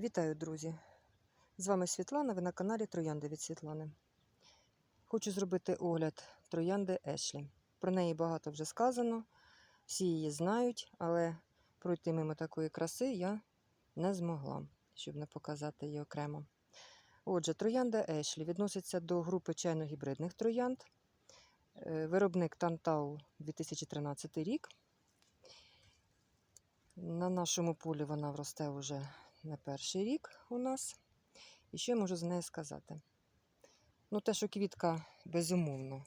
Вітаю, друзі! З вами Світлана, ви на каналі Троянди від Світлани. Хочу зробити огляд троянди Ешлі. Про неї багато вже сказано, всі її знають, але пройти мимо такої краси я не змогла, щоб не показати її окремо. Отже, троянда Ешлі відноситься до групи чайно-гібридних троянд. Е, Виробник Тантау 2013 рік. На нашому полі вона росте вже не перший рік у нас. І що я можу з нею сказати? Ну, те, що квітка безумовно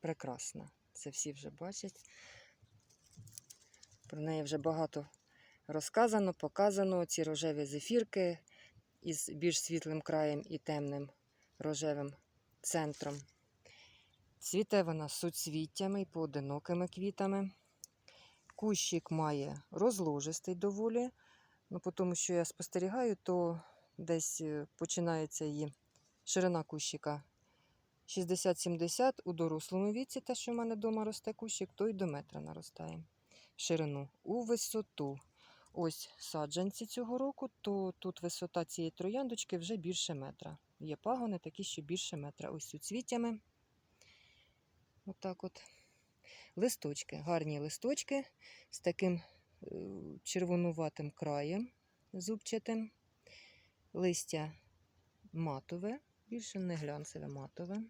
прекрасна. Це всі вже бачать. Про неї вже багато розказано, показано. Ці рожеві зефірки із більш світлим краєм і темним рожевим центром. Цвіте вона суцвіттями і поодинокими квітами. Кущик має розложистий доволі. Ну, по тому, що я спостерігаю, то десь е, починається її ширина кущика 60-70 у дорослому віці, те, що в мене вдома росте кущик, то й до метра наростає ширину. У висоту. Ось саджанці цього року, то тут висота цієї трояндочки вже більше метра. Є пагони такі, що більше метра. Ось суцвіттями. Отак от. Листочки, гарні листочки з таким е, червонуватим краєм зубчатим. Листя матове, більше не глянцеве матове.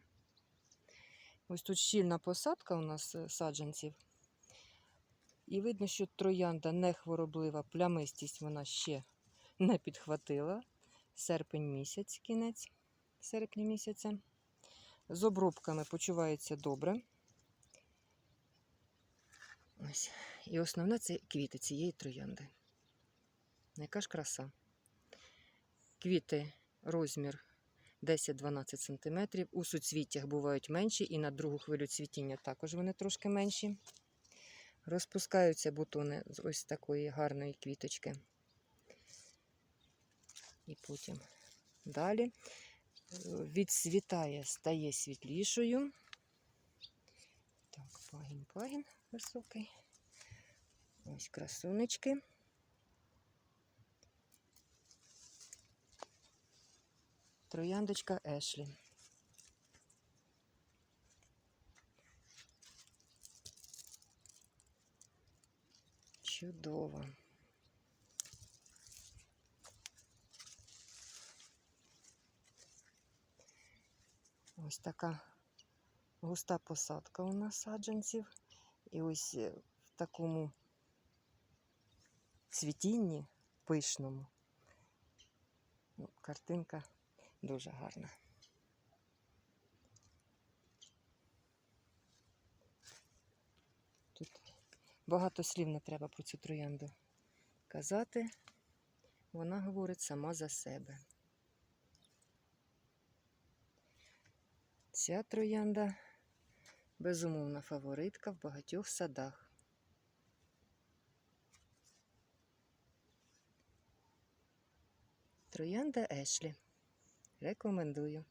Ось тут щільна посадка у нас е, саджанців. І видно, що троянда не хвороблива, плямистість вона ще не підхватила. Серпень місяць, кінець серпня місяця. З обробками почувається добре. Ось. І основне це квіти цієї троянди. Яка ж краса. Квіти розмір 10-12 см. У суцвіттях бувають менші, і на другу хвилю цвітіння також вони трошки менші. Розпускаються бутони з ось такої гарної квіточки. І потім далі відцвітає, стає світлішою. Так, пагін, пагін високий. Ось красунечки. Трояндочка Ешлі. Чудово. Ось така густа посадка у нас саджанців. І ось е, в такому цвітінні пишному. Ну, картинка дуже гарна. Тут багато слів не треба про цю троянду казати. Вона говорить сама за себе. Ця троянда безумовна фаворитка в багатьох садах. Троянда Ешлі. Рекомендую.